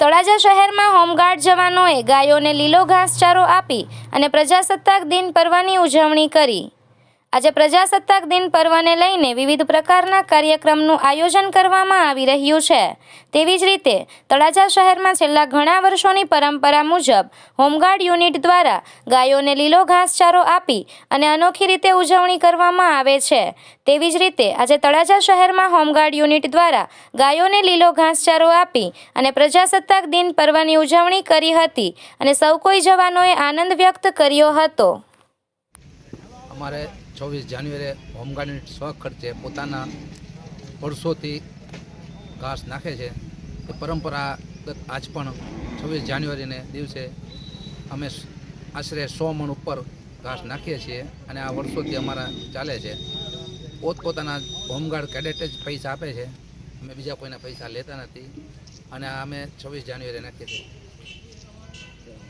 તળાજા શહેરમાં હોમગાર્ડ જવાનોએ ગાયોને લીલો ઘાસચારો આપી અને પ્રજાસત્તાક દિન પર્વની ઉજવણી કરી. આજે પ્રજાસત્તાક દિન પર્વને લઈને વિવિધ પ્રકારના કાર્યક્રમનું આયોજન કરવામાં આવી રહ્યું છે. તેવી જ રીતે, તળાજા શહેરમાં છેલ્લા ઘણા વર્ષોની પરંપરા મુજબ, હોમગાર્ડ યુનિટ દ્વારા ગાયોને લીલો ઘાસચારો આપી અને અનોખી રીતે ઉજવણી કરવામાં આવે છે. તેવી જ રીતે, આજે તળાજા શહેરમાં હોમગાર્ડ યુનિટ દ્વારા ગાયોને લીલો ઘાસચારો આપી અને પ્રજાસત્તાક દિન પર્વની ઉજવણી કરી હતી અને સૌ કોઈ જવાનોએ આનંદ વ્યક્ત કર્યો હતો. અમારે છવ્વીસ જાન્યુઆરીએ હોમગાર્ડની સ્વખર્ચે ખર્ચે પોતાના વર્ષોથી ઘાસ નાખે છે. એ પરંપરાગત આજ પણ છવ્વીસ જાન્યુઆરીને દિવસે અમે આશરે સો મણ ઉપર ઘાસ નાખીએ છીએ અને આ વર્ષોથી અમારા ચાલે છે. પોતપોતાના હોમગાર્ડ કેડેટ જ પૈસા આપે છે. અમે બીજા કોઈના પૈસા લેતા નથી અને અમે છવ્વીસ જાન્યુઆરીએ નાખીએ છીએ.